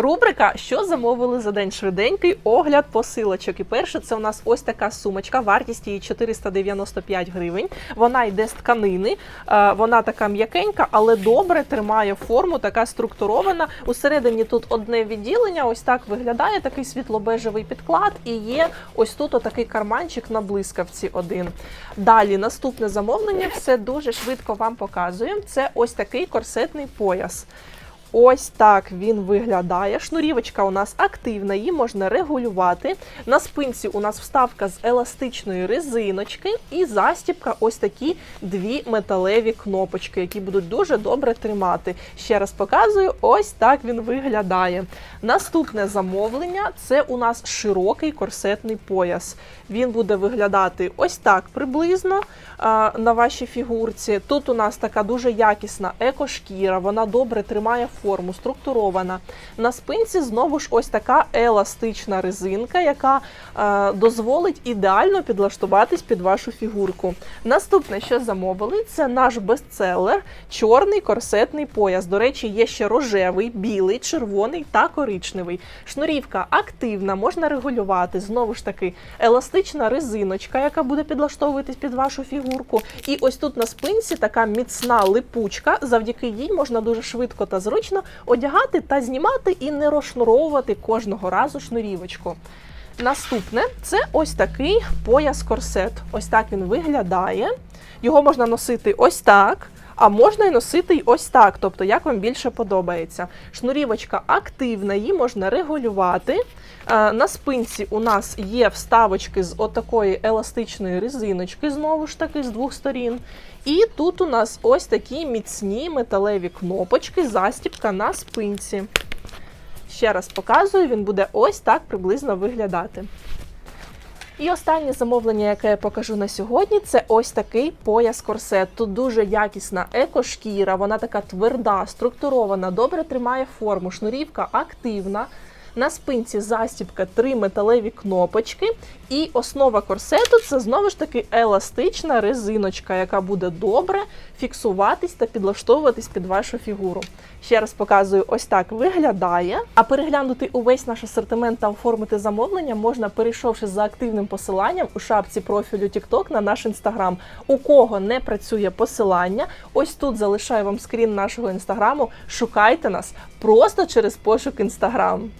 Рубрика Що замовили за день швиденький огляд посилочок. І перше, це у нас ось така сумочка, вартість її 495 гривень. Вона йде з тканини, е, вона така м'якенька, але добре тримає форму, така структурована. Усередині тут одне відділення, ось так виглядає такий світло-бежевий підклад, і є ось тут отакий карманчик на блискавці один. Далі наступне замовлення, все дуже швидко вам показую. Це ось такий корсетний пояс. Ось так він виглядає. Шнурівочка у нас активна, її можна регулювати. На спинці у нас вставка з еластичної резиночки і застібка ось такі дві металеві кнопочки, які будуть дуже добре тримати. Ще раз показую, ось так він виглядає. Наступне замовлення це у нас широкий корсетний пояс. Він буде виглядати ось так приблизно на вашій фігурці. Тут у нас така дуже якісна екошкіра, вона добре тримає форму, структурована. На спинці знову ж ось така еластична резинка, яка е, дозволить ідеально підлаштуватись під вашу фігурку. Наступне, що замовили, це наш бестселер чорний корсетний пояс. До речі, є ще рожевий, білий, червоний та коричневий. Шнурівка активна, можна регулювати. Знову ж таки, еластична резиночка, яка буде підлаштовуватись під вашу фігурку. І ось тут на спинці така міцна липучка, завдяки їй можна дуже швидко та зручно одягати та знімати і не розшнуровувати кожного разу шнурівочку. Наступне це ось такий пояс-корсет. Ось так він виглядає. Його можна носити ось так. А можна і носити й ось так, тобто як вам більше подобається. Шнурівочка активна, її можна регулювати. Е, На спинці у нас є вставочки з отакої еластичної резиночки, знову ж таки, з двох сторін. І тут у нас ось такі міцні металеві кнопочки, застібка на спинці. Ще раз показую, він буде ось так приблизно виглядати. І останнє замовлення, яке я покажу на сьогодні, це ось такий пояс-корсет. Тут дуже якісна екошкіра, вона така тверда, структурована, добре тримає форму, шнурівка активна. На спинці застібка три металеві кнопочки, і основа корсету це знову ж таки еластична резиночка, яка буде добре фіксуватись та підлаштовуватись під вашу фігуру. Ще раз показую, ось так виглядає. А переглянути увесь наш асортимент та оформити замовлення можна, перейшовши за активним посиланням у шапці профілю TikTok на наш інстаграм. У кого не працює посилання, ось тут залишаю вам скрін нашого інстаграму. Шукайте нас просто через пошук інстаграм.